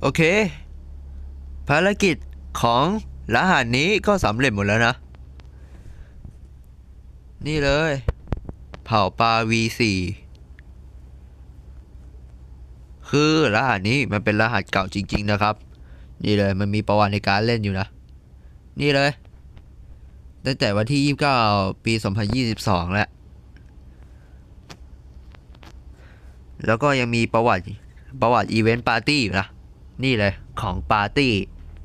โอเค ภารกิจของรหัสนี้ก็สำเร็จหมดแล้วนะ นี่เลย เผ่าปลา V4 คือรหัสนี้มันเป็นรหัสเก่าจริง ๆ นะครับ นี่เลยมันมีประวัติในการเล่นอยู่นะ นี่เลย ตั้งแต่วันที่ 29 ปี 2022 แล้ว แล้วก็ยังมีประวัติประวัติอีเวนต์ปาร์ตี้นะ นี่เลยของปาร์ตี้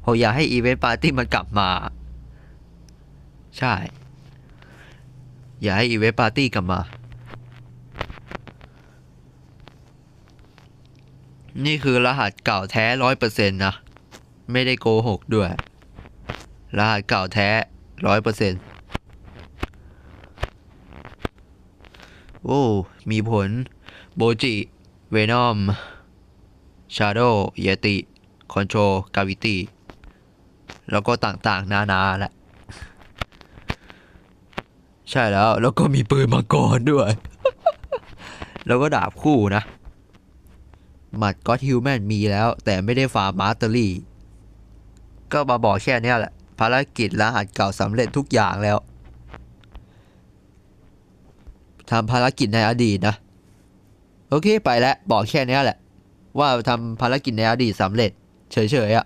ผมอยากให้อีเวนต์ปาร์ตี้มันกลับมา ใช่ อยากให้อีเวนต์ปาร์ตี้กลับมา นี่คือรหัสเก่าแท้ร้อยเปอร์เซ็นต์นะ ไม่ได้โกหกด้วย รหัสเก่าแท้ร้อยเปอร์เซ็นต์โอ้ มีผล โบจิ เวนอม ชาโดเยติคอนโทรกาวิตี้แล้วก็ต่างๆ นานาแหละ ใช่แล้ว แล้วก็มีปืนมังกรด้วย แล้วก็ดาบคู่นะหมัดก็ฮิวแมนมีแล้ว แต่ไม่ได้ฟาร์มาสเตอรี่ ก็มาบอกแค่นี้แหละ ภารกิจรหัสเก่าสำเร็จทุกอย่างแล้วทำภารกิจในอดีตนะ โอเคไปแล้ว บอกแค่นี้แหละ ว่าทำภารกิจในอดีตสำเร็จ เฉยๆอะ่ะ